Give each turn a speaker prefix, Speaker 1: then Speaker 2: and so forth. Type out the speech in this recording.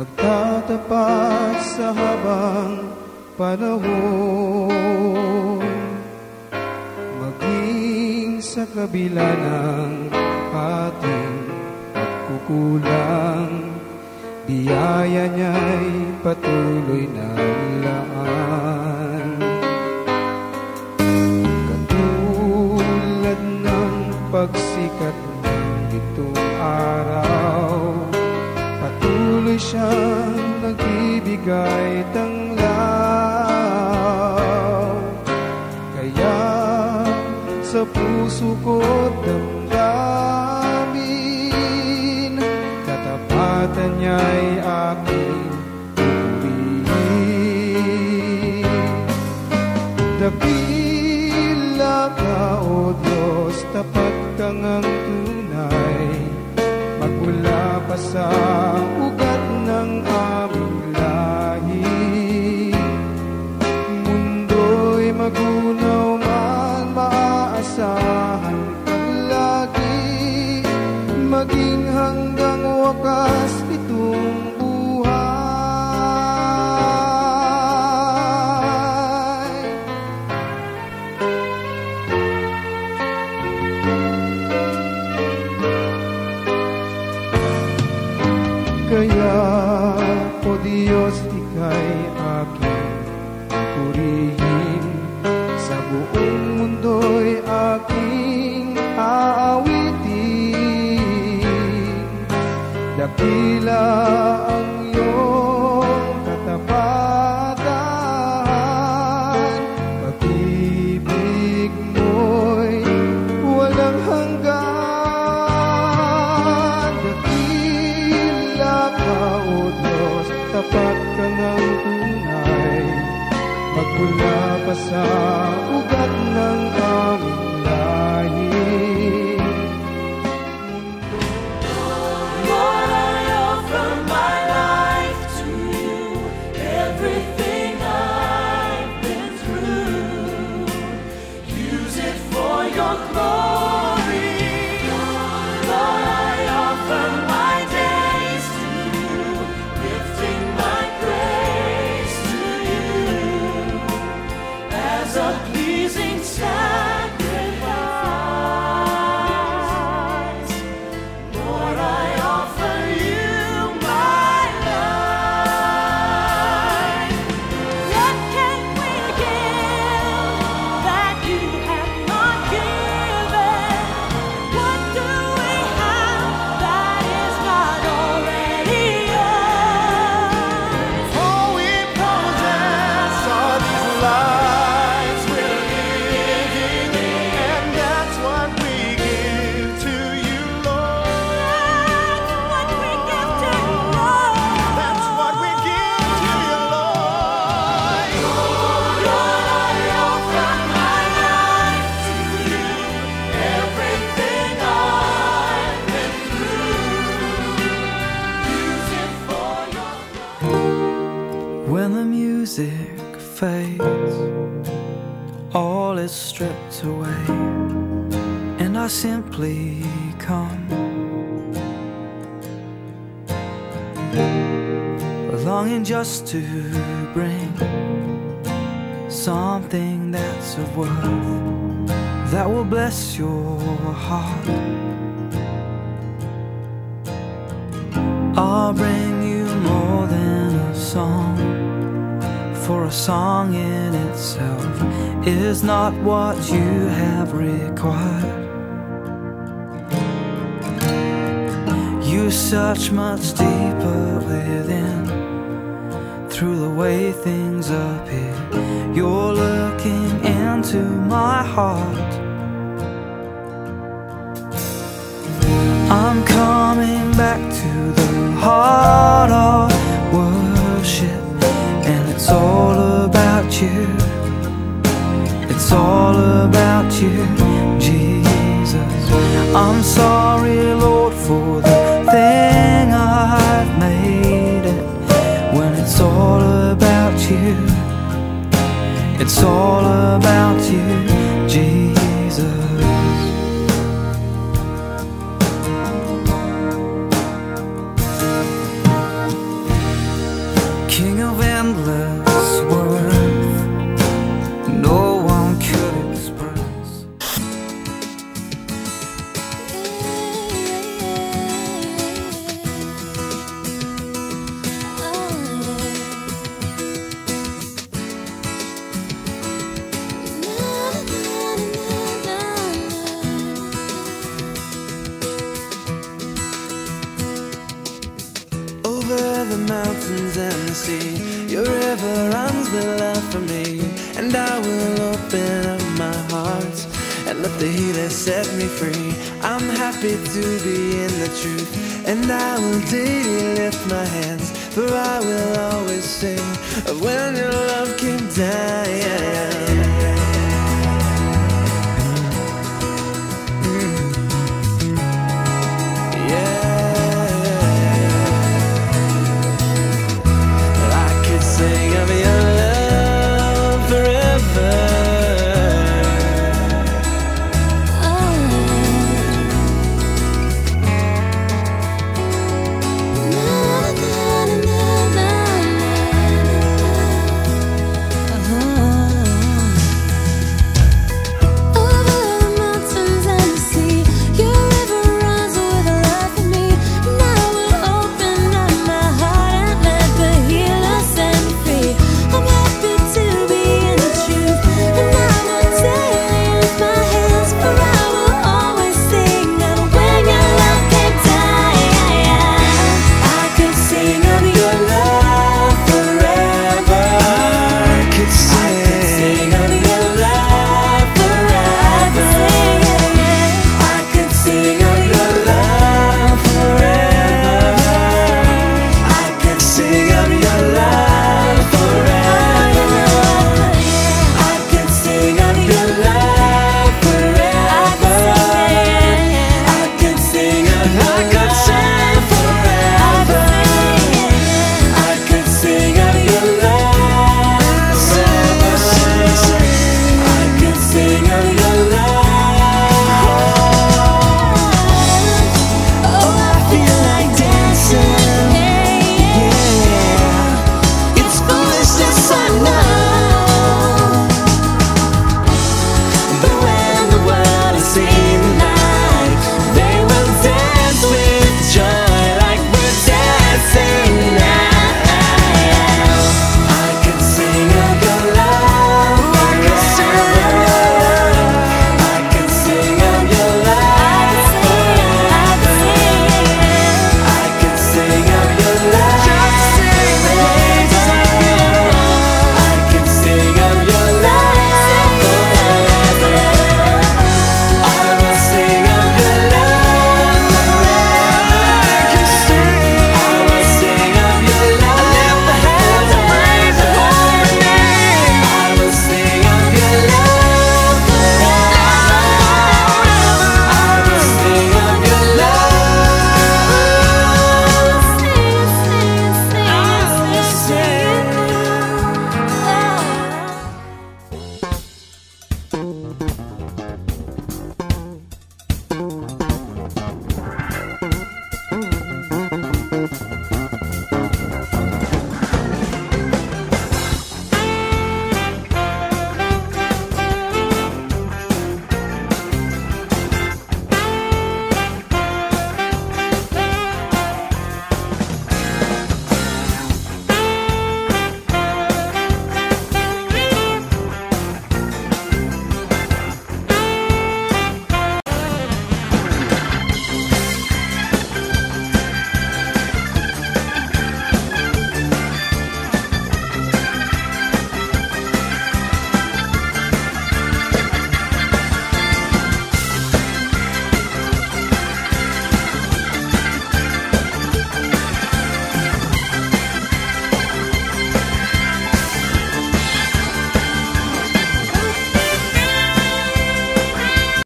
Speaker 1: magtatapat sa habang panahon. Maging sa kabila ng ating pagkukulang biyaya niya'y patuloy na laan. Katulad ng pagsikat siyang nagbibigay tanglaw kaya sa puso ko damdamin katapatan niya'y aking purihin Dakila ka, O Diyos, tapat kang ang tunay. Magmula pa sa ugat ng aming aking aawitin. Dakila ang iyong katapatan. Pag-ibig mo'y walang hanggan. Dakila ka, O Diyos, tapat ka ng tunay Magmula pa sa ugat ng aming lahi
Speaker 2: and
Speaker 3: I
Speaker 4: simply come. Longing just to bring something that's of worth that will bless your heart. I'll bring you more than a song, for a song in itself is not what you have required. You search much deeper within, through the way things appear. You're looking into my heart. I'm coming back to the heart of and it's all about you. It's all about you, Jesus. I'm sorry, Lord, for the thing I've made it. When it's all about you, it's all
Speaker 5: with love for me, and I will open up my heart and let the healer set me free. I'm happy to be in the truth, and I will daily lift my hands, for I will always sing of when your love came down.